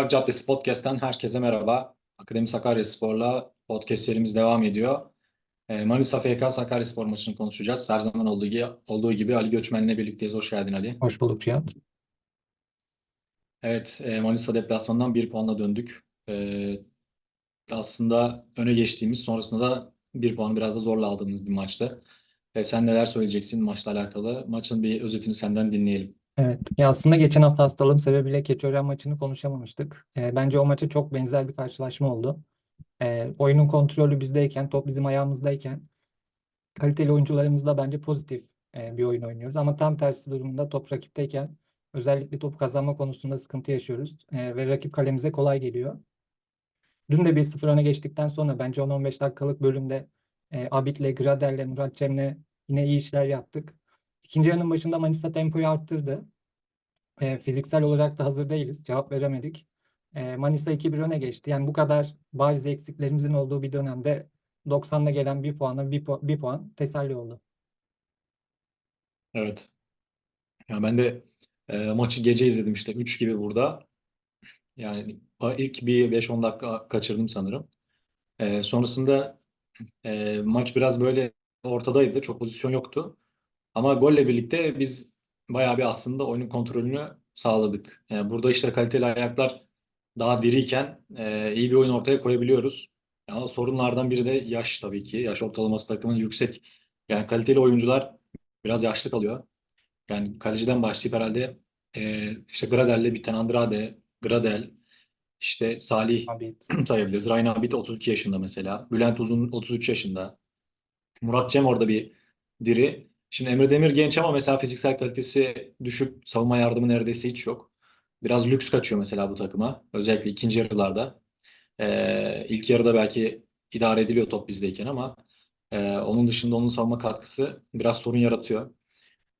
Çark Caddesi Podcast'ten herkese merhaba. Akademi Sakaryaspor'la podcast serimiz devam ediyor. Ee, Manisa FK Sakaryaspor maçını konuşacağız. Her zaman olduğu gibi, olduğu gibi Ali Göçmen'le birlikteyiz. Hoş geldin Ali. Hoş bulduk Cihat. Evet, e, Manisa deplasmanından bir puanla döndük. Ee, aslında öne geçtiğimiz, sonrasında da bir puan biraz da zorla aldığımız bir maçtı. Ee, sen neler söyleyeceksin maçla alakalı? Maçın bir özetini senden dinleyelim. Evet. Ya aslında geçen hafta hastalığım sebebiyle Keçiören maçını konuşamamıştık. Ee, bence o maça çok benzer bir karşılaşma oldu. Ee, oyunun kontrolü bizdeyken, top bizim ayağımızdayken kaliteli oyuncularımızla bence pozitif e, bir oyun oynuyoruz. Ama tam tersi durumunda top rakipteyken özellikle top kazanma konusunda sıkıntı yaşıyoruz. Ee, ve rakip kalemize kolay geliyor. Dün de 1-0 öne geçtikten sonra bence 10-15 dakikalık bölümde e, Abit'le, Gradel'le, Murat Cem'le yine iyi işler yaptık. İkinci yarının başında Manisa tempoyu arttırdı. E, fiziksel olarak da hazır değiliz. Cevap veremedik. E, Manisa 2-1 öne geçti. Yani bu kadar bariz eksiklerimizin olduğu bir dönemde 90'da gelen bir puanla bir, pu- bir puan teselli oldu. Evet. Ya ben de e, maçı gece izledim işte 3 gibi burada. Yani ilk bir 5-10 dakika kaçırdım sanırım. E, sonrasında e, maç biraz böyle ortadaydı. Çok pozisyon yoktu. Ama golle birlikte biz bayağı bir aslında oyunun kontrolünü sağladık. Yani burada işte kaliteli ayaklar daha diriyken e, iyi bir oyun ortaya koyabiliyoruz. Ama sorunlardan biri de yaş tabii ki. Yaş ortalaması takımın yüksek. Yani kaliteli oyuncular biraz yaşlı kalıyor. Yani kaleciden başlayıp herhalde e, işte Gradel'le biten Andrade, Gradel, işte Salih Abit. sayabiliriz. Ryan Abit 32 yaşında mesela. Bülent Uzun 33 yaşında. Murat Cem orada bir diri. Şimdi Emre Demir genç ama mesela fiziksel kalitesi düşük. Savunma yardımı neredeyse hiç yok. Biraz lüks kaçıyor mesela bu takıma. Özellikle ikinci yarılarda. Ee, ilk yarıda belki idare ediliyor top bizdeyken ama e, onun dışında onun savunma katkısı biraz sorun yaratıyor.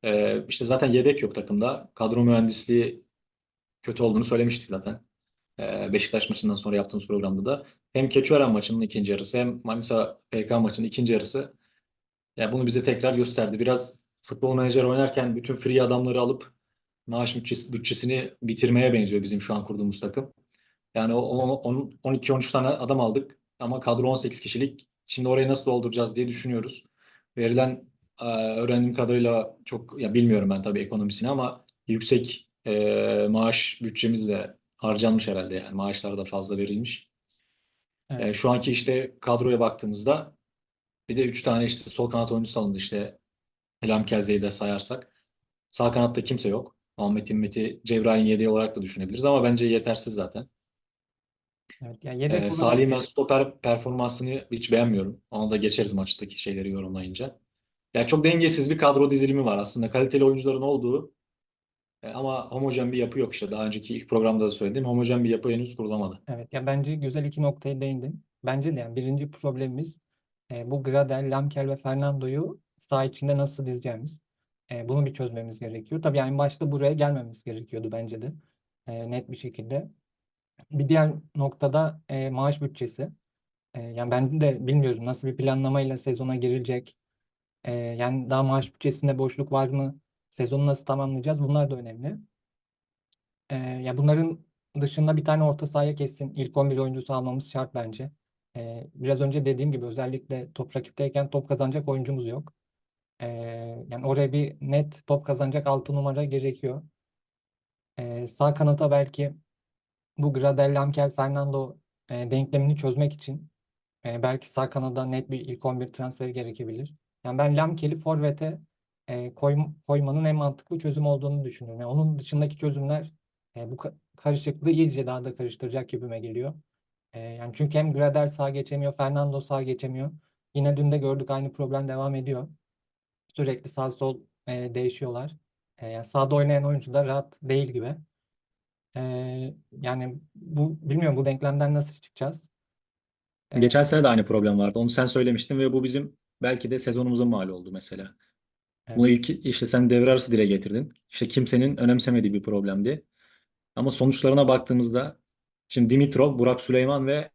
Ee, işte zaten yedek yok takımda. Kadro mühendisliği kötü olduğunu söylemiştik zaten. Ee, Beşiktaş maçından sonra yaptığımız programda da. Hem Keçiören maçının ikinci yarısı hem Manisa PK maçının ikinci yarısı yani bunu bize tekrar gösterdi. Biraz futbol menajer oynarken bütün free adamları alıp maaş bütçesi, bütçesini bitirmeye benziyor bizim şu an kurduğumuz takım. Yani o, o- on- 12-13 tane adam aldık ama kadro 18 kişilik. Şimdi orayı nasıl dolduracağız diye düşünüyoruz. Verilen e, öğrendiğim kadarıyla çok ya bilmiyorum ben tabii ekonomisini ama yüksek e, maaş bütçemiz de harcanmış herhalde yani maaşlar da fazla verilmiş. Evet. E, şu anki işte kadroya baktığımızda bir de 3 tane işte sol kanat oyuncusu alındı işte Elam Kelze'yi de sayarsak. Sağ kanatta kimse yok. Muhammed İmmet'i Cebrail'in yedeği olarak da düşünebiliriz ama bence yetersiz zaten. Evet. Yani yedek Ee, Salih'in ben stoper performansını hiç beğenmiyorum. Ona da geçeriz maçtaki şeyleri yorumlayınca. Ya çok dengesiz bir kadro dizilimi var aslında. Kaliteli oyuncuların olduğu e, ama homojen bir yapı yok işte. Daha önceki ilk programda da söyledim. Homojen bir yapı henüz kurulamadı. Evet ya bence güzel iki noktaya değindin. Bence de yani birinci problemimiz e, bu Gradel, Lamkel ve Fernando'yu saha içinde nasıl dizeceğimiz. E, bunu bir çözmemiz gerekiyor. Tabii yani başta buraya gelmemiz gerekiyordu bence de. E, net bir şekilde. Bir diğer noktada e, maaş bütçesi. E, yani ben de bilmiyorum nasıl bir planlamayla sezona girilecek. E, yani daha maaş bütçesinde boşluk var mı? Sezonu nasıl tamamlayacağız? Bunlar da önemli. Ee, ya bunların dışında bir tane orta sahaya kesin ilk 11 oyuncusu almamız şart bence. Ee, biraz önce dediğim gibi özellikle top rakipteyken top kazanacak oyuncumuz yok. Ee, yani oraya bir net top kazanacak 6 numara gerekiyor. Ee, sağ kanata belki bu Gradel, Lamkel, Fernando e, denklemini çözmek için e, belki sağ kanada net bir ilk 11 transferi gerekebilir. Yani ben Lamkel'i forvete e, koy, koymanın en mantıklı çözüm olduğunu düşünüyorum. Yani onun dışındaki çözümler e, bu ka- karışıklığı iyice daha da karıştıracak gibime geliyor. E, yani çünkü hem Gradel sağ geçemiyor, Fernando sağ geçemiyor. Yine dün de gördük aynı problem devam ediyor. Sürekli sağ sol e, değişiyorlar. E, yani sağda oynayan oyuncu da rahat değil gibi. E, yani bu bilmiyorum bu denklemden nasıl çıkacağız? E, Geçen sene de aynı problem vardı. Onu sen söylemiştin ve bu bizim belki de sezonumuzun mal oldu mesela. Bunu evet. ilk işte sen devre arası dile getirdin. İşte kimsenin önemsemediği bir problemdi. Ama sonuçlarına baktığımızda şimdi Dimitrov, Burak Süleyman ve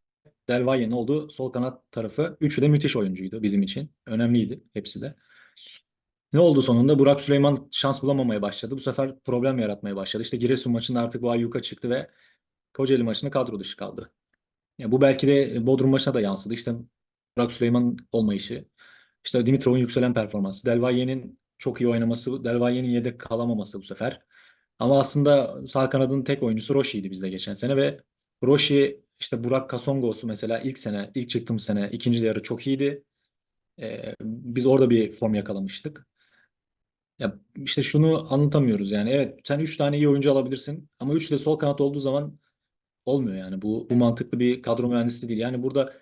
Delvaye'nin olduğu sol kanat tarafı. Üçü de müthiş oyuncuydu bizim için. Önemliydi hepsi de. Ne oldu sonunda? Burak Süleyman şans bulamamaya başladı. Bu sefer problem yaratmaya başladı. İşte Giresun maçında artık bu ayyuka çıktı ve Kocaeli maçında kadro dışı kaldı. Ya bu belki de Bodrum maçına da yansıdı. İşte Burak Süleyman'ın olmayışı, işte Dimitrov'un yükselen performansı, Delvaye'nin çok iyi oynaması, Delvaye'nin yedek kalamaması bu sefer. Ama aslında sağ kanadın tek oyuncusu Roshi'ydi bizde geçen sene ve Roshi işte Burak Kasongos'u mesela ilk sene, ilk çıktığım sene ikinci yarı çok iyiydi. Ee, biz orada bir form yakalamıştık. Ya işte şunu anlatamıyoruz yani. Evet sen 3 tane iyi oyuncu alabilirsin ama 3 de sol kanat olduğu zaman olmuyor yani. Bu bu mantıklı bir kadro mühendisliği değil. Yani burada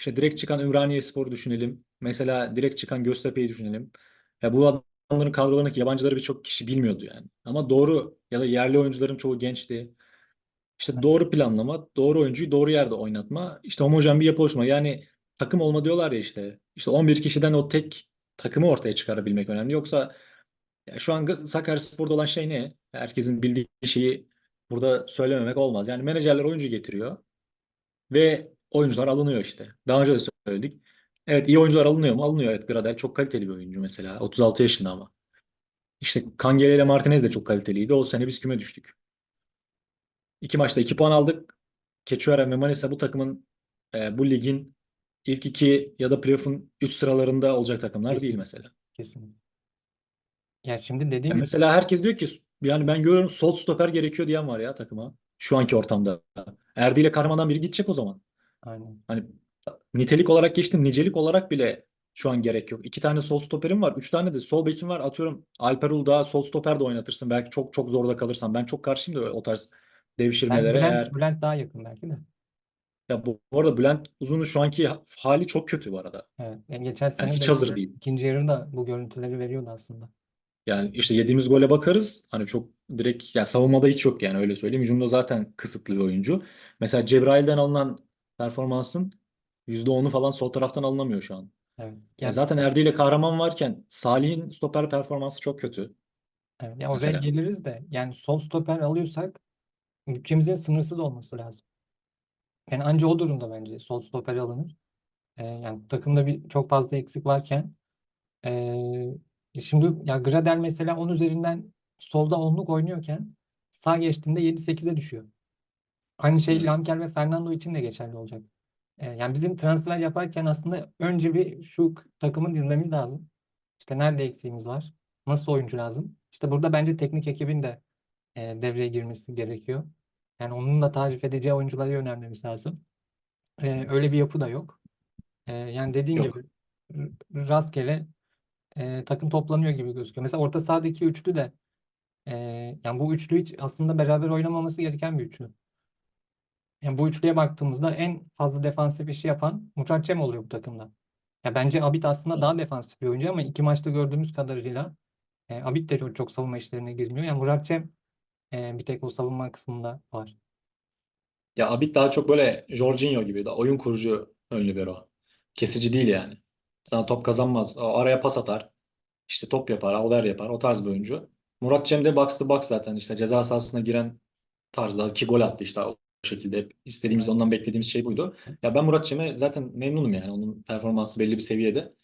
işte direkt çıkan Ümraniyespor'u düşünelim. Mesela direkt çıkan Göztepe'yi düşünelim. Ya bu adamların kadrolarındaki yabancıları birçok kişi bilmiyordu yani. Ama doğru ya da yerli oyuncuların çoğu gençti. İşte doğru planlama, doğru oyuncuyu doğru yerde oynatma, işte homojen bir yapı oluşma. Yani takım olma diyorlar ya işte. İşte 11 kişiden o tek takımı ortaya çıkarabilmek önemli. Yoksa ya şu an Sakaryaspor'da olan şey ne? Herkesin bildiği şeyi burada söylememek olmaz. Yani menajerler oyuncu getiriyor ve oyuncular alınıyor işte. Daha önce de söyledik. Evet iyi oyuncular alınıyor mu? Alınıyor. Evet Gradel çok kaliteli bir oyuncu mesela. 36 yaşında ama. İşte Kangele ile Martinez de çok kaliteliydi. O sene biz küme düştük. İki maçta iki puan aldık. Keçiören ve Manisa bu takımın e, bu ligin ilk iki ya da playoff'un üst sıralarında olacak takımlar değil Kesin. mesela. Kesinlikle. Ya şimdi dediğim Ya gibi mesela herkes diyor ki yani ben görüyorum sol stoper gerekiyor diyen var ya takıma. Şu anki ortamda. Erdi ile Kahraman'dan biri gidecek o zaman. aynen. Hani nitelik olarak geçtim. Nicelik olarak bile şu an gerek yok. İki tane sol stoperim var. Üç tane de sol bekim var. Atıyorum Alper Uludağ sol stoper de oynatırsın. Belki çok çok zorda kalırsan. Ben çok karşıyım da o tarz devşirmelere. Bülent, Eğer Bülent daha yakın belki de. ya bu, bu arada Bülent Uzun'un şu anki hali çok kötü bu arada. Evet. Yani geçen sene hiç de hazır değil. ikinci yarı da bu görüntüleri veriyordu aslında. Yani işte yediğimiz gole bakarız. Hani çok direkt yani savunmada hiç yok yani öyle söyleyeyim. Hücumda zaten kısıtlı bir oyuncu. Mesela Cebrail'den alınan performansın %10'u falan sol taraftan alınamıyor şu an. Evet. Ya Yani, zaten Erdi ile Kahraman varken Salih'in stoper performansı çok kötü evet. Ya oraya mesela. geliriz de yani sol stoper alıyorsak bütçemizin sınırsız olması lazım. Yani anca o durumda bence sol stoper alınır. Ee, yani takımda bir çok fazla eksik varken ee, şimdi ya Gradel mesela 10 üzerinden solda 10'luk oynuyorken sağ geçtiğinde 7-8'e düşüyor. Aynı şey Hı. Lamkel ve Fernando için de geçerli olacak. Ee, yani bizim transfer yaparken aslında önce bir şu takımı dizmemiz lazım. İşte nerede eksiğimiz var? Nasıl oyuncu lazım? İşte burada bence teknik ekibin de e, devreye girmesi gerekiyor. Yani onun da tarif edeceği oyuncuları yönlendirmemiz lazım. Ee, öyle bir yapı da yok. Ee, yani dediğin Yok. gibi rastgele e, takım toplanıyor gibi gözüküyor. Mesela orta sahadaki üçlü de e, yani bu üçlü hiç aslında beraber oynamaması gereken bir üçlü. Yani bu üçlüye baktığımızda en fazla defansif işi yapan Murat Cem oluyor bu takımda. Ya bence Abid aslında daha defansif bir oyuncu ama iki maçta gördüğümüz kadarıyla e, Abid de çok, çok savunma işlerine girmiyor. Yani Murat Cem e, bir tek o savunma kısmında var. Ya Abid daha çok böyle Jorginho gibi de oyun kurucu ön libero. Kesici değil yani. Sana top kazanmaz. O araya pas atar. İşte top yapar, alver yapar. O tarz bir oyuncu. Murat Cem de box to box zaten işte ceza sahasına giren tarzda ki gol attı işte o şekilde. Hep istediğimiz ondan beklediğimiz şey buydu. Ya ben Murat Cem'e zaten memnunum yani. Onun performansı belli bir seviyede.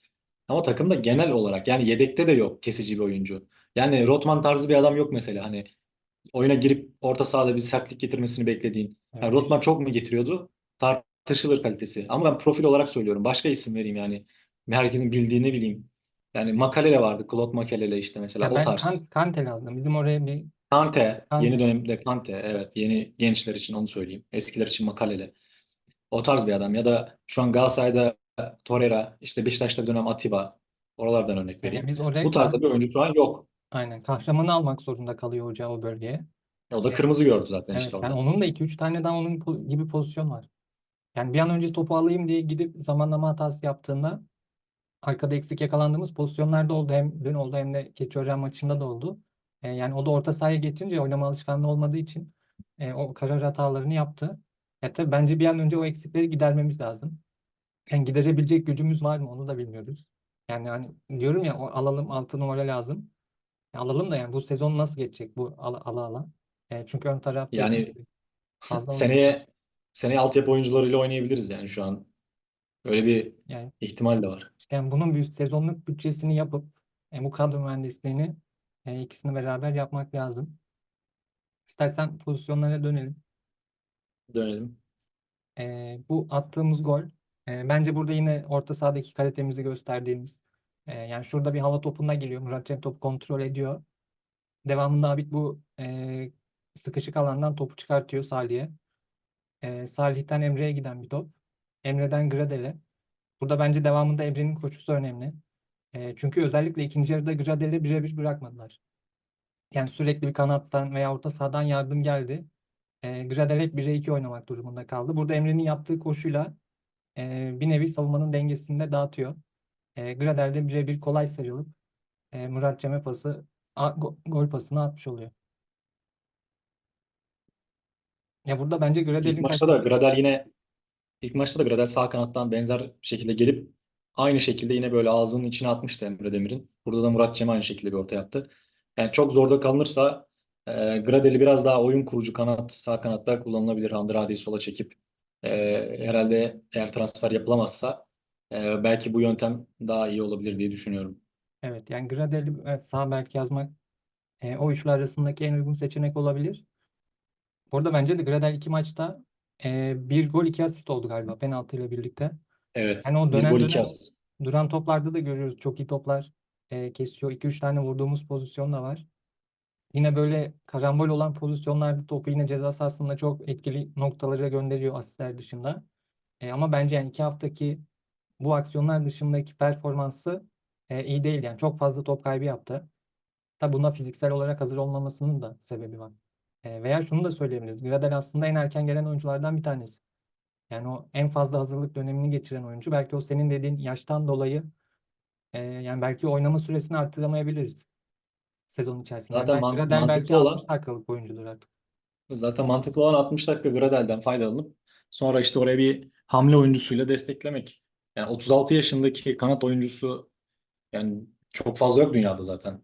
Ama takımda genel olarak yani yedekte de yok kesici bir oyuncu. Yani Rotman tarzı bir adam yok mesela. Hani oyuna girip orta sahada bir sertlik getirmesini beklediğin. Evet. Yani Rotman çok mu getiriyordu? Tartışılır kalitesi. Ama ben profil olarak söylüyorum. Başka isim vereyim yani. Herkesin bildiğini bileyim. Yani Makalele vardı. Claude Makalele işte mesela Ya o ben tarz. kan, Kante lazım. Bizim oraya bir Kante. Kante. Yeni dönemde Kante. Evet. Yeni gençler için onu söyleyeyim. Eskiler için Makalele. O tarz bir adam. Ya da şu an Galatasaray'da Torreira. işte Beşiktaş'ta dönem Atiba. Oralardan örnek yani vereyim. biz oraya Bu tarzda bir oyuncu şu an yok. Aynen kahramanı almak zorunda kalıyor hoca o bölgeye. O da kırmızı gördü zaten Evet, işte yani orada. onun da 2-3 tane daha onun po- gibi pozisyon var. Yani bir an önce topu alayım diye gidip zamanlama hatası yaptığında arkada eksik yakalandığımız pozisyonlarda oldu. Hem dün oldu hem de Keçiören maçında da oldu. E, yani o da orta sahaya geçince oynama alışkanlığı olmadığı için e, o karar hatalarını yaptı. E, tabii bence bir an önce o eksikleri gidermemiz lazım. Yani giderebilecek gücümüz var mı onu da bilmiyoruz. Yani hani diyorum ya o alalım 6 numara lazım. E, alalım da yani bu sezon nasıl geçecek bu ala ala. ala. E, çünkü ön taraf dediğim Yani gibi fazla seneye seneye altyapı oyuncularıyla oynayabiliriz yani şu an. Öyle bir Yani ihtimal de var. yani bunun bir sezonluk bütçesini yapıp e, bu kadro mühendisliğini e, ikisini beraber yapmak lazım. İstersen pozisyonlara dönelim. Dönelim. Ee, bu attığımız gol e, bence burada yine orta sahadaki kalitemizi gösterdiğimiz e, yani şurada bir hava topuna geliyor. Murat Cem topu kontrol ediyor. Devamında Abid bu e, sıkışık alandan topu çıkartıyor Salih'e. E, Salih'ten Emre'ye giden bir top. Emre'den Gradel'e. Burada bence devamında Emre'nin koşusu önemli. E, çünkü özellikle ikinci yarıda Gradel'i birebir bırakmadılar. Yani sürekli bir kanattan veya orta sahadan yardım geldi. E, Gradel hep 1'e 2 oynamak durumunda kaldı. Burada Emre'nin yaptığı koşuyla e, bir nevi savunmanın dengesini de dağıtıyor. E, Gradel de 1'e 1 kolay sıyrılıp e, Murat Cem'e pası a- go- gol pasını atmış oluyor. Ya burada bence İlk Gradel'in maçta da Gradel yine ilk maçta da Gradel sağ kanattan benzer şekilde gelip aynı şekilde yine böyle ağzının içine atmıştı Emre Demir'in. Burada da Murat Cem aynı şekilde bir orta yaptı. Yani çok zorda kalınırsa e, Gradel'i biraz daha oyun kurucu kanat, sağ kanatta kullanılabilir. Andrade'yi sola çekip e, herhalde eğer transfer yapılamazsa e, belki bu yöntem daha iyi olabilir diye düşünüyorum. Evet yani Gradel'i evet, sağ bek yazmak e, o üçlü arasındaki en uygun seçenek olabilir. Burada bence de Gradel iki maçta e, bir gol iki asist oldu galiba penaltıyla birlikte. Evet. Yani o Bir dönem gol iki dönem asist. duran toplarda da görüyoruz. Çok iyi toplar e, kesiyor. 2-3 tane vurduğumuz pozisyon da var. Yine böyle karambol olan pozisyonlarda topu yine ceza sahasında çok etkili noktalara gönderiyor asistler dışında. E, ama bence yani iki haftaki bu aksiyonlar dışındaki performansı e, iyi değil. Yani çok fazla top kaybı yaptı. Tabi buna fiziksel olarak hazır olmamasının da sebebi var. E, veya şunu da söyleyebiliriz. Gradel aslında en erken gelen oyunculardan bir tanesi. Yani o en fazla hazırlık dönemini geçiren oyuncu. Belki o senin dediğin yaştan dolayı e, yani belki oynama süresini artıramayabiliriz sezon içerisinde. Yani Zaten man- Gradel belki mantıklı 60 olan dakikalık oyuncudur artık. Zaten mantıklı olan 60 dakika Gradel'den faydalanıp sonra işte oraya bir hamle oyuncusuyla desteklemek. Yani 36 yaşındaki kanat oyuncusu yani çok fazla yok dünyada zaten.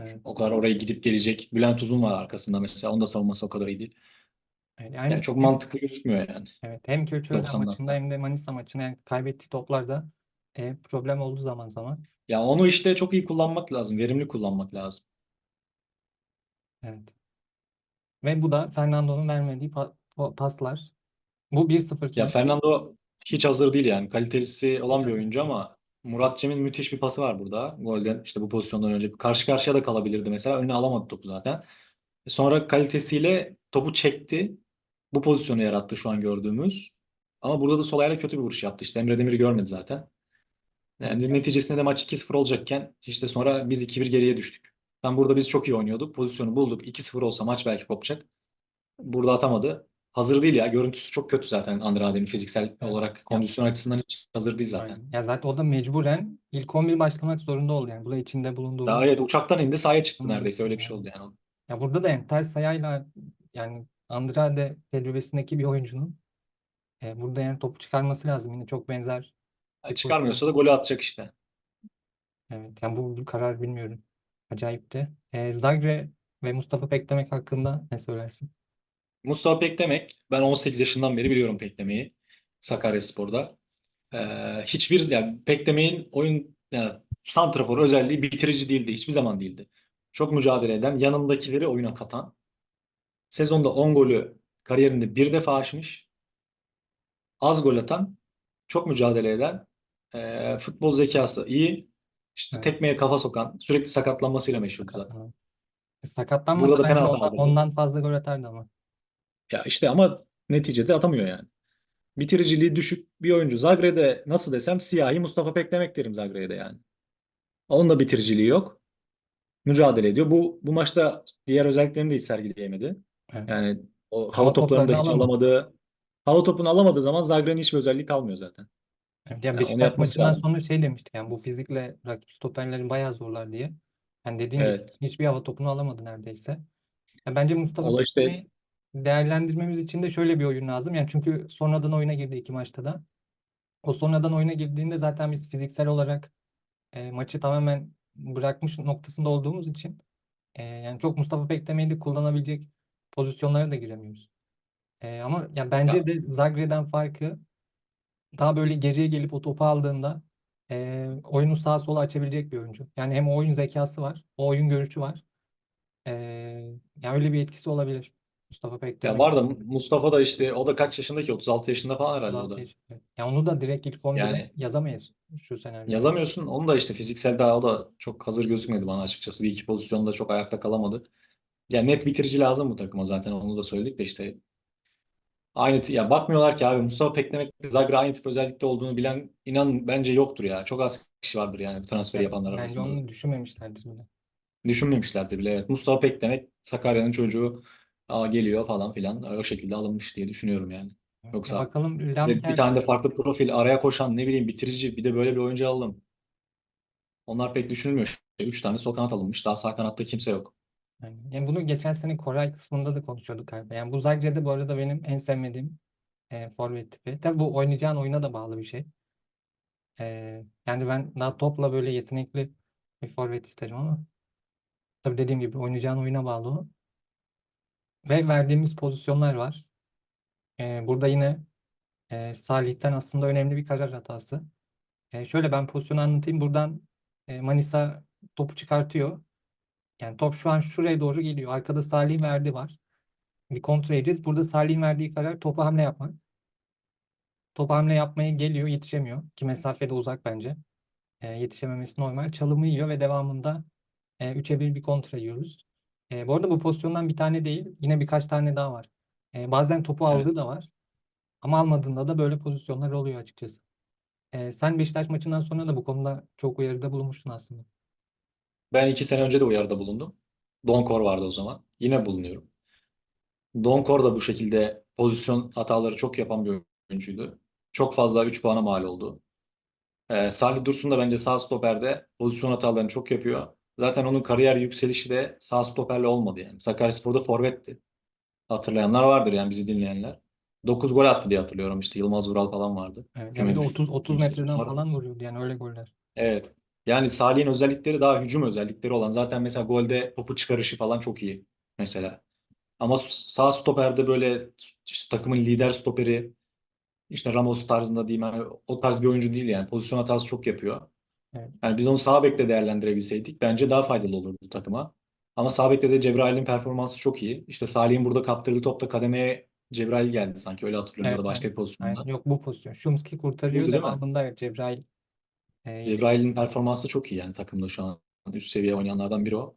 Evet. O kadar oraya gidip gelecek. Bülent Uzun var arkasında mesela. Onun da savunması o kadar iyi değil. Yani, Yani hem, çok mantıklı gözükmüyor yani. evet, hem Köçören 90 maçında hem de Manisa maçında yani kaybettiği toplarda e, problem oldu zaman zaman. Ya onu işte çok iyi kullanmak lazım. Verimli kullanmak lazım. Evet. Ve bu da Fernando'nun vermediği pa- pa- paslar. Bu 1-0 Ya iken Fernando hiç hazır değil yani. Kalitesi olan bir oyuncu ama Murat Cem'in müthiş bir pası var burada. Golden işte bu pozisyondan önce. Karşı karşıya da kalabilirdi mesela. Önüne alamadı topu zaten. Sonra kalitesiyle topu çekti. Bu pozisyonu yarattı şu an gördüğümüz. Ama burada da sol ayağıyla kötü bir vuruş yaptı. İşte Emre Demir'i görmedi zaten. Yani neticesinde de maç 2-0 olacakken işte sonra biz 2-1 geriye düştük. Tam burada biz çok iyi oynuyorduk. Pozisyonu bulduk. 2-0 olsa maç belki kopacak. Burada atamadı. Hazır değil ya. Görüntüsü çok kötü zaten Andrade'nin fiziksel Evet. olarak Ya, kondisyon açısından hiç hazır değil zaten. aynen. Ya zaten o da mecburen ilk 11 başlamak zorunda oldu yani. Bu da içinde Daha bulunduğumuz evet uçaktan indi sahaya çıktı neredeyse öyle bir şey oldu yani. Ya burada da yani ters ayağıyla yani Andrade tecrübesindeki bir oyuncunun e, burada yani topu çıkarması lazım. Yine çok benzer Yani çıkarmıyorsa da golü atacak işte. Evet yani bu, bu karar bilmiyorum. Acayipti. E, Zagre ve Mustafa Pekdemek hakkında ne söylersin? Mustafa Pekdemek ben 18 yaşından beri biliyorum Pekdemek'i Sakaryaspor'da. Ee, hiçbir yani Pekdemek'in oyun yani santrafor özelliği bitirici değildi. Hiçbir zaman değildi. Çok mücadele eden, yanındakileri oyuna katan. Sezonda 10 golü kariyerinde bir defa aşmış. Az gol atan, çok mücadele eden, e, futbol zekası iyi. İşte Evet. tekmeye kafa sokan, sürekli sakatlanmasıyla meşhur zaten. Sakatlanma. Sakatlanmasa Burada da penaltı ondan, aldırdı. ondan fazla gol atardı ama. Ya işte ama neticede atamıyor yani. Bitiriciliği düşük bir oyuncu. Zagre'de nasıl desem siyahi Mustafa Pekdemek derim Zagre'de yani. Onun da bitiriciliği yok. Mücadele ediyor. Bu bu maçta diğer özelliklerini de hiç sergileyemedi. Evet. Yani o Hava hava toplarını da hiç alamadı. alamadı. Hava topunu alamadığı zaman Zagre'nin hiçbir özelliği kalmıyor zaten. Evet, ya Yani onu Beşiktaş maçından lazım. sonra şey demiştik yani bu fizikle rakip stoperleri bayağı zorlar diye. Yani dediğin gibi Evet. hiçbir hava topunu alamadı neredeyse. Ya bence Mustafa O da işte Pekkan'ı değerlendirmemiz için de şöyle bir oyun lazım. Yani çünkü sonradan oyuna girdi iki maçta da. O sonradan oyuna girdiğinde zaten biz fiziksel olarak e, maçı tamamen bırakmış noktasında olduğumuz için e, yani çok Mustafa Pekkan'ı de kullanabilecek pozisyonlara da giremiyoruz. E, ama ya bence ya, de Zagre'den farkı daha böyle geriye gelip o topu aldığında e, oyunu sağa sola açabilecek bir oyuncu. Yani hem oyun zekası var, o oyun görüşü var. E, yani öyle bir etkisi olabilir. Mustafa Ya Pekdemir var da Mustafa da işte o da kaç yaşında ki? 36 yaşında falan herhalde o 36 da. yaşında. Ya onu da direkt ilk 11'e Yani yazamayız şu senaryoda. yazamıyorsun. Onu da işte fiziksel daha o da çok hazır gözükmedi bana açıkçası. Bir iki pozisyonda çok ayakta kalamadı. Ya net bitirici lazım bu takıma zaten onu da söyledik de işte aynı t- ya bakmıyorlar ki abi Mustafa Pekdemek Zagreb aynı tip özellikte olduğunu bilen inan bence yoktur ya. Çok az kişi vardır yani bu transferi Ya, yapanlar bence arasında da. onu düşünmemişlerdir bile. Düşünmemişlerdi bile evet. Mustafa Pekdemek Sakarya'nın çocuğu aa, geliyor falan filan o şekilde alınmış diye düşünüyorum yani. Ya Yoksa bakalım işte bir tane de farklı profil araya koşan ne bileyim bitirici bir de böyle bir oyuncu alalım. Onlar pek düşünülmüyor. İşte üç tane sol kanat alınmış. Daha sağ kanatta kimse yok. yani, yani bunu geçen sene Koray kısmında da konuşuyorduk galiba. Yani bu Zagre'de bu arada benim en sevmediğim e, forvet tipi. Tabii bu oynayacağın oyuna da bağlı bir şey. E, yani ben daha topla böyle yetenekli bir forvet isterim ama tabii dediğim gibi oynayacağın oyuna bağlı o. Ve verdiğimiz pozisyonlar var. E, burada yine e, Salih'ten aslında önemli bir karar hatası. E, şöyle ben pozisyonu anlatayım. Buradan e, Manisa topu çıkartıyor. Yani top şu an şuraya doğru geliyor. Arkada Salih'in verdiği var. Bir kontrol edeceğiz. Burada Salih'in verdiği karar topa hamle yapmak. Topa hamle yapmaya geliyor, yetişemiyor. Ki mesafede uzak bence. E, yetişememesi normal. Çalımı yiyor ve devamında e, 3'e 1 bir kontra yiyoruz. E, bu arada bu pozisyondan bir tane değil, yine birkaç tane daha var. E, bazen topu Evet. aldığı da var. Ama almadığında da böyle pozisyonlar oluyor açıkçası. E, sen Beşiktaş maçından sonra da bu konuda çok uyarıda bulunmuştun aslında. Ben iki sene önce de uyarıda bulundum. Donkor vardı o zaman. Yine bulunuyorum. Donkor da bu şekilde pozisyon hataları çok yapan bir oyuncuydu. Çok fazla 3 puana mal oldu. Ee, Salih Dursun da bence sağ stoperde pozisyon hatalarını çok yapıyor. Zaten onun kariyer yükselişi de sağ stoperle olmadı yani. Sakaryaspor'da forvetti. Hatırlayanlar vardır yani bizi dinleyenler. 9 gol attı diye hatırlıyorum işte. Yılmaz Vural falan vardı. Evet, ya Küme bir de düş- 30 30 düşmüştü. metreden Sonra- falan vuruyordu yani öyle goller. Evet. Yani Salih'in özellikleri daha hücum özellikleri olan. Zaten mesela golde topu çıkarışı falan çok iyi mesela. Ama sağ stoperde böyle işte takımın lider stoperi işte Ramos tarzında diyeyim yani o tarz bir oyuncu değil yani. Pozisyon hatası çok yapıyor. Evet. Yani biz onu sağ bekte değerlendirebilseydik bence daha faydalı olurdu takıma. Ama sağ bekte de Cebrail'in performansı çok iyi. İşte Salih'in burada kaptırdığı topta kademeye Cebrail geldi sanki öyle hatırlıyorum ya Evet, da başka bir pozisyonda. Aynen. Yok bu pozisyon. Şumski kurtarıyor Buydu devamında evet, Cebrail e. Cebrail'in performansı çok iyi yani takımda şu an üst seviye oynayanlardan biri o.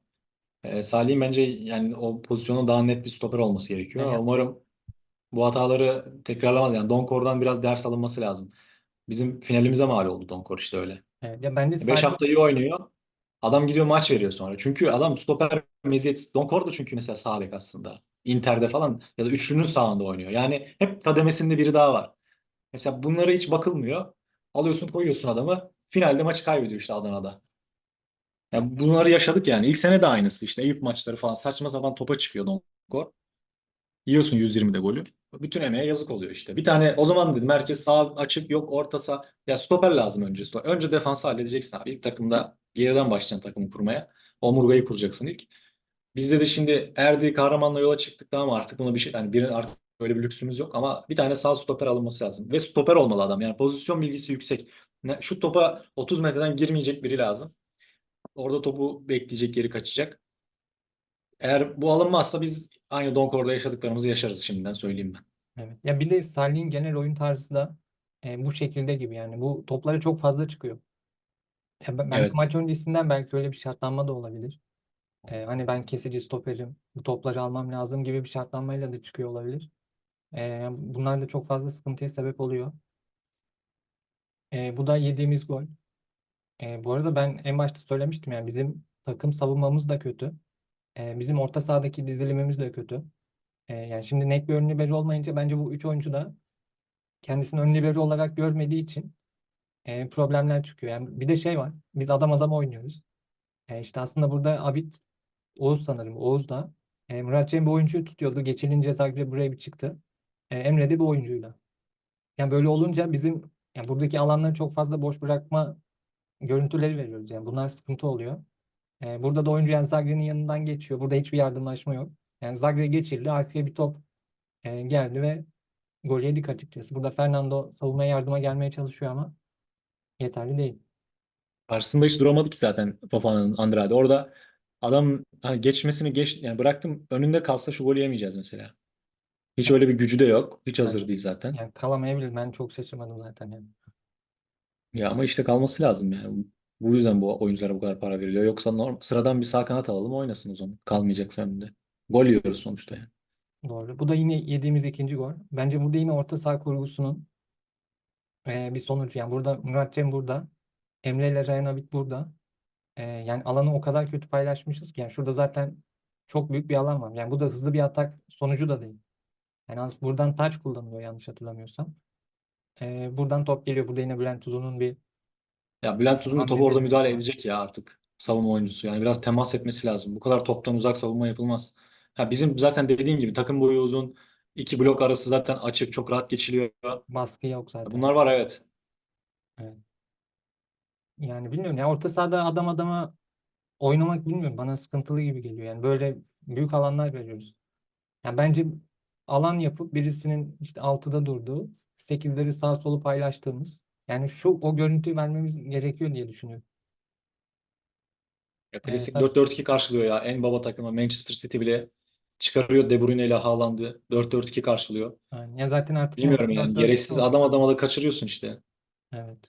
Ee, Salih'in bence yani o pozisyonun daha net bir stoper olması gerekiyor. Ya yas- Umarım bu hataları tekrarlamaz. Yani Donkor'dan biraz ders alınması lazım. Bizim finalimize mal oldu Donkor işte öyle. Evet, ya bence 5 Salih hafta iyi oynuyor. Adam gidiyor maç veriyor sonra. Çünkü adam stoper meziyet. Donkor da çünkü mesela sağ bek aslında. Inter'de falan ya da üçlünün sağında oynuyor. Yani hep kademesinde biri daha var. Mesela bunlara hiç bakılmıyor. Alıyorsun koyuyorsun adamı. Finalde maçı kaybediyor işte Adana'da. Yani bunları yaşadık yani. İlk sene de aynısı işte. Eyüp maçları falan saçma sapan topa çıkıyor Donkor. Yiyorsun 120'de golü. Bütün emeğe yazık oluyor işte. Bir tane o zaman dedim herkes sağ açık yok orta. Ya stoper lazım önce. Önce defansı halledeceksin abi. İlk takımda geriden başlayacaksın takımı kurmaya. Omurgayı kuracaksın ilk. Bizde de şimdi Erdi Kahraman'la yola çıktık ama artık buna bir şey yani birinin artık böyle bir lüksümüz yok ama bir tane sağ stoper alınması lazım. Ve stoper olmalı adam. Yani pozisyon bilgisi yüksek. Şu topa 30 metreden girmeyecek biri lazım. Orada topu bekleyecek, geri kaçacak. Eğer bu alınmazsa biz aynı Donkor'da yaşadıklarımızı yaşarız şimdiden söyleyeyim ben. evet. Ya bir de Salih'in genel oyun tarzı da e, bu şekilde gibi yani bu toplara çok fazla çıkıyor. Ya ben- belki Evet. maç öncesinden belki öyle bir şartlanma da olabilir. E, hani ben kesici stoperim, bu topları almam lazım gibi bir şartlanmayla da çıkıyor olabilir. E, bunlar da çok fazla sıkıntıya sebep oluyor. E, bu da yediğimiz gol. E, bu arada ben en başta söylemiştim yani bizim takım savunmamız da kötü. E, bizim orta sahadaki dizilimimiz de kötü. E, yani şimdi net bir ön libero olmayınca bence bu üç oyuncu da kendisini ön libero olarak görmediği için e, problemler çıkıyor. Yani bir de şey var. Biz adam adam oynuyoruz. E, işte aslında burada Abid Oğuz sanırım. Oğuz da e, Murat Cem bir oyuncuyu tutuyordu. Geçilince Zagreb buraya bir çıktı. E, Emre de bir oyuncuyla. Yani böyle olunca bizim yani buradaki alanları çok fazla boş bırakma görüntüleri veriyoruz. Yani bunlar sıkıntı oluyor. E, burada da oyuncu yani Zagre'nin yanından geçiyor. Burada hiçbir yardımlaşma yok. Yani Zagre geçildi. Arkaya bir top e, geldi ve gol yedik açıkçası. Burada Fernando savunmaya yardıma gelmeye çalışıyor ama yeterli değil. Karşısında hiç duramadı ki zaten Fofana'nın Andrade. Orada adam hani geçmesini geç yani bıraktım önünde kalsa şu golü yemeyeceğiz mesela. Hiç öyle bir gücü de yok. Hiç hazır Yani, değil zaten. yani kalamayabilir. Ben çok şaşırmadım zaten yani. Ya ama işte kalması lazım yani. Bu yüzden bu oyunculara bu kadar para veriliyor. Yoksa norm, sıradan bir sağ kanat alalım oynasın o zaman. Kalmayacaksa hem de. Gol yiyoruz sonuçta yani. Doğru. Bu da yine yediğimiz ikinci gol. Bence burada yine orta saha kurgusunun e, bir sonucu. Yani burada Murat Cem burada. Emre ile Ryan Abit burada. E, yani alanı o kadar kötü paylaşmışız ki. Yani şurada zaten çok büyük bir alan var. Yani bu da hızlı bir atak sonucu da değil. Yani aslında buradan taç kullanılıyor yanlış hatırlamıyorsam. E, buradan top geliyor. Burada yine Bülent Uzun'un bir Ya Bülent Uzun da topu orada müdahale edecek ya artık. Savunma oyuncusu. Yani biraz temas etmesi lazım. Bu kadar toptan uzak savunma yapılmaz. Ha bizim zaten dediğin gibi takım boyu uzun. iki blok arası zaten açık. Çok rahat geçiliyor. Baskı yok zaten. Bunlar var evet. Evet. Yani bilmiyorum ya orta sahada adam adama oynamak bilmiyorum bana sıkıntılı gibi geliyor. Yani böyle büyük alanlar veriyoruz. Yani bence alan yapıp birisinin işte altıda durduğu, sekizleri sağ solu paylaştığımız yani şu o görüntüyü vermemiz gerekiyor diye düşünüyorum. Ya klasik tabii, 4-4-2 karşılıyor ya. En baba takımı Manchester City bile çıkarıyor De Bruyne ile Haaland'ı 4-4-2 karşılıyor. yani ya zaten artık Bilmiyorum yani 4-4-2 gereksiz oldu. adam adama da kaçırıyorsun işte. Evet.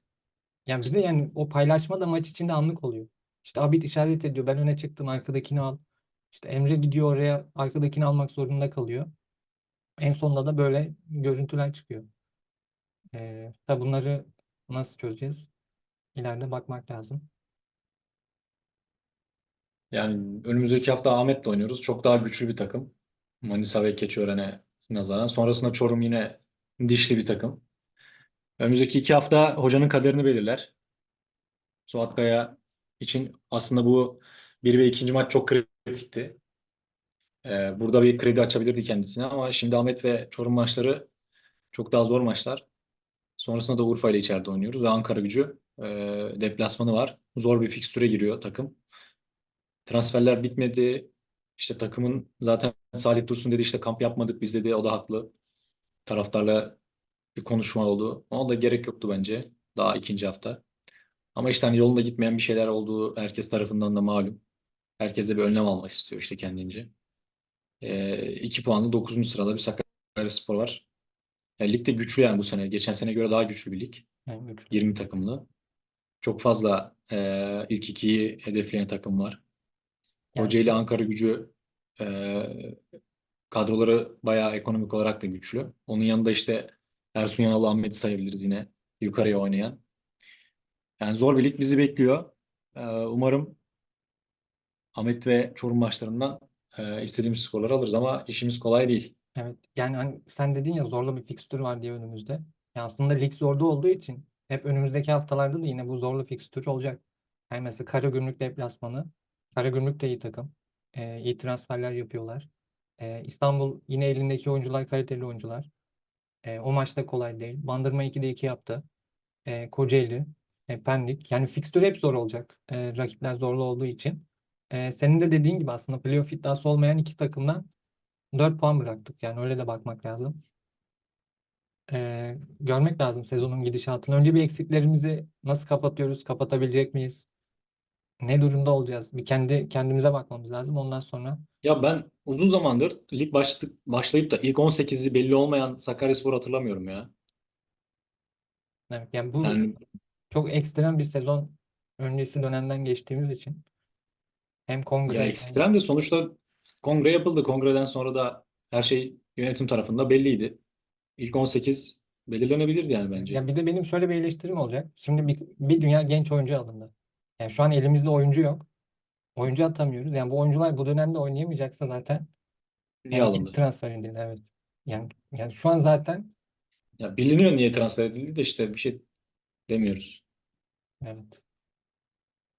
Yani bir de yani o paylaşma da maç içinde anlık oluyor. İşte Abid işaret ediyor. Ben öne çıktım arkadakini al. İşte Emre gidiyor oraya arkadakini almak zorunda kalıyor. En sonunda da böyle görüntüler çıkıyor. Ee, tabii bunları nasıl çözeceğiz? İleride bakmak lazım. Yani önümüzdeki hafta Ahmet'le oynuyoruz. Çok daha güçlü bir takım. Manisa ve Keçiören'e nazaran. Sonrasında Çorum yine dişli bir takım. Önümüzdeki iki hafta hocanın kaderini belirler. Suat Kaya için aslında bu bir ve ikinci maç çok kritikti. Ee, burada bir kredi açabilirdi kendisine ama şimdi Ahmet ve Çorum maçları çok daha zor maçlar. Sonrasında da Urfa ile içeride oynuyoruz ve Ankara gücü e, deplasmanı var. Zor bir fikstüre giriyor takım. Transferler bitmedi. İşte takımın zaten Salih Dursun dedi işte kamp yapmadık biz dedi. O da haklı. Taraftarla bir konuşma oldu. Ona da gerek yoktu bence. Daha ikinci hafta. Ama işte hani yolunda gitmeyen bir şeyler olduğu herkes tarafından da malum. Herkes de bir önlem almak istiyor işte kendince. E, iki puanlı 9. sırada bir Sakaryaspor var. Yani ligde güçlü yani bu sene. Geçen sene göre daha güçlü bir lig. Yani güçlü. 20 takımlı. Çok fazla e, ilk ikiyi hedefleyen takım var. Yani Hoca ile Ankara gücü e, kadroları bayağı ekonomik olarak da güçlü. Onun yanında işte Ersun Yanal Ahmet'i sayabiliriz yine yukarıya oynayan. Yani zor bir lig bizi bekliyor. E, umarım Ahmet ve Çorum maçlarından e, istediğimiz skorları alırız ama işimiz kolay değil. Evet yani hani sen dedin ya zorlu bir fikstür var diye önümüzde. Ya aslında lig zorda olduğu için hep önümüzdeki haftalarda da yine bu zorlu fikstür olacak. Yani mesela Karagümrük deplasmanı. Karagümrük de iyi takım. Ee, iyi transferler yapıyorlar. Ee, İstanbul yine elindeki oyuncular kaliteli oyuncular. Ee, o maç da kolay değil. Bandırma 2'de 2 yaptı. Ee, Kocaeli, e, Pendik. Yani fikstür hep zor olacak. Ee, rakipler zorlu olduğu için. Ee, senin de dediğin gibi aslında playoff iddiası olmayan iki takımdan 4 puan bıraktık. Yani öyle de bakmak lazım. Ee, görmek lazım sezonun gidişatını. Önce bir eksiklerimizi nasıl kapatıyoruz? Kapatabilecek miyiz? Ne durumda olacağız? Bir kendi kendimize bakmamız lazım. Ondan sonra Ya ben uzun zamandır lig başladık, başlayıp da ilk 18'i belli olmayan Sakaryaspor hatırlamıyorum ya. evet, yani bu Yani çok ekstrem bir sezon öncesi dönemden geçtiğimiz için hem ya kongre hem ekstrem de sonuçta kongre yapıldı. Kongreden sonra da her şey yönetim tarafında belliydi. İlk 18 belirlenebilirdi yani bence. ya bir de benim şöyle bir eleştirim olacak. Şimdi bir, bir dünya genç oyuncu alındı. Yani şu an elimizde oyuncu yok. Oyuncu atamıyoruz. Yani bu oyuncular bu dönemde oynayamayacaksa zaten Niye yani alındı? transfer edildi evet. Yani yani şu an zaten Ya biliniyor niye transfer edildi de işte bir şey demiyoruz. evet.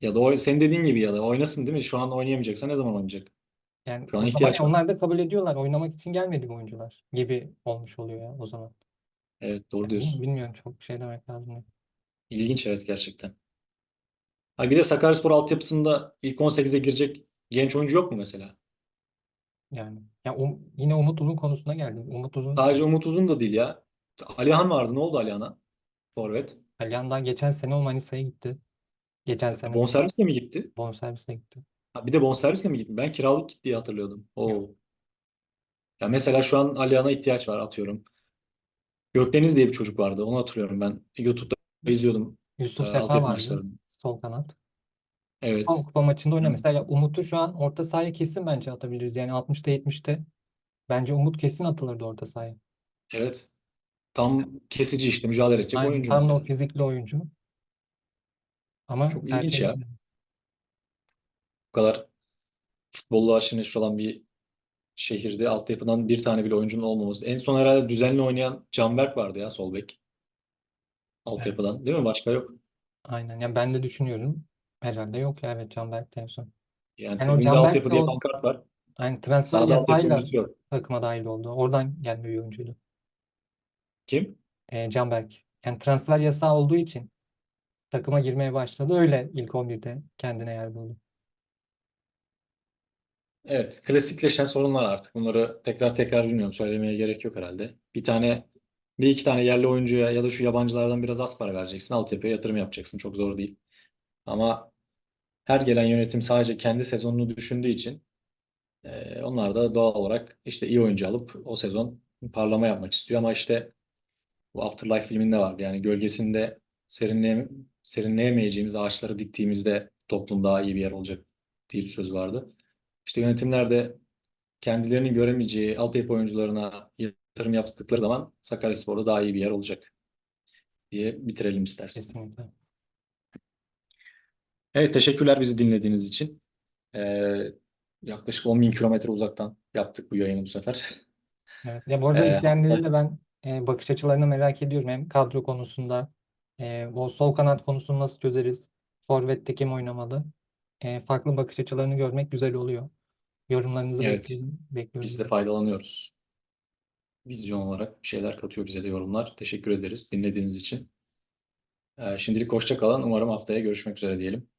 Ya da o, senin dediğin gibi ya da oynasın değil mi? Şu an oynayamayacaksa ne zaman oynayacak? Yani Şu an ihtiyaç var. onlar da kabul ediyorlar. Oynamak için gelmedi bu oyuncular gibi olmuş oluyor ya o zaman. Evet doğru diyorsun. bilmiyorum çok bir şey demek lazım. İlginç evet gerçekten. Ha bir de Sakaryaspor altyapısında ilk 18'e girecek genç oyuncu yok mu mesela? Yani ya um- yine Umut Uzun konusuna geldim. Umut Uzun Sadece Umut Uzun da değil ya. Alihan vardı. Ne oldu Alihan'a? Forvet. Alihan daha geçen sene o Manisa'ya gitti. Geçen sene Bonservisle mi gitti? bonservisle gitti. Ha, bir de bonservisle mi gitti? Ben kiralık gitti diye hatırlıyordum. Oo. Ya mesela şu an Alihan'a ihtiyaç var atıyorum. Gökdeniz diye bir çocuk vardı. Onu hatırlıyorum ben. YouTube'da izliyordum e, Yusuf Sefa altyapı vardı. maçlarını. Sol kanat. Evet. Ama kupa maçında. Hı. Mesela Umut'u şu an orta sahaya kesin bence atabiliriz. Yani 60'ta 70'te. Bence Umut kesin atılırdı orta sahaya. Evet. Tam kesici işte mücadele edecek Aynen, oyuncu tam da o mesela. fizikli oyuncu. Ama Çok ilginç ya. Kadar futbolla aşırı neşir olan bir şehirde altyapıdan bir tane bile oyuncunun olmaması. En son herhalde düzenli oynayan Canberk vardı ya sol bek. Evet, Altyapıdan. Değil mi? Başka yok. aynen. Yani ben de düşünüyorum. Herhalde yok ya. Evet Canberk de en son. Yani Yani o tribünde Canberk altyapı de diye o pankart var. yani transfer Sahada altyapı yasayla oyuncusu yok. takıma dahil oldu. Oradan gelme bir oyuncuydu. Kim? Ee, Canberk. Yani transfer yasağı olduğu için takıma girmeye başladı. Öyle ilk 11'de kendine yer buldu. Evet. Klasikleşen sorunlar artık. Bunları tekrar tekrar bilmiyorum. Söylemeye gerek yok herhalde. Bir tane bir iki tane yerli oyuncuya ya da şu yabancılardan biraz az para vereceksin. Altyapıya yatırım yapacaksın. Çok zor değil. Ama her gelen yönetim sadece kendi sezonunu düşündüğü için e, onlar da doğal olarak işte iyi oyuncu alıp o sezon parlama yapmak istiyor. Ama işte bu Afterlife filminde vardı. Yani gölgesinde serinleye, serinleyemeyeceğimiz ağaçları diktiğimizde toplum daha iyi bir yer olacak diye bir söz vardı. İşte yönetimler de kendilerinin göremeyeceği altyapı oyuncularına yatırım yaptıkları zaman Sakaryaspor'da daha iyi bir yer olacak diye bitirelim istersen. Kesinlikle. Evet, teşekkürler bizi dinlediğiniz için. Ee, yaklaşık 10 bin kilometre uzaktan yaptık bu yayını bu sefer. Evet. Ya bu arada Ee, izleyenlerin de ben e, bakış açılarını merak ediyorum. Hem kadro konusunda, e, bu sol kanat konusunu nasıl çözeriz? Forvet'te kim oynamalı? E, farklı bakış açılarını görmek güzel oluyor. Yorumlarınızı evet, bekliyorum, bekliyoruz. biz de faydalanıyoruz. Vizyon olarak bir şeyler katıyor bize de yorumlar. Teşekkür ederiz dinlediğiniz için. Ee, şimdilik hoşça kalın. Umarım haftaya görüşmek üzere diyelim.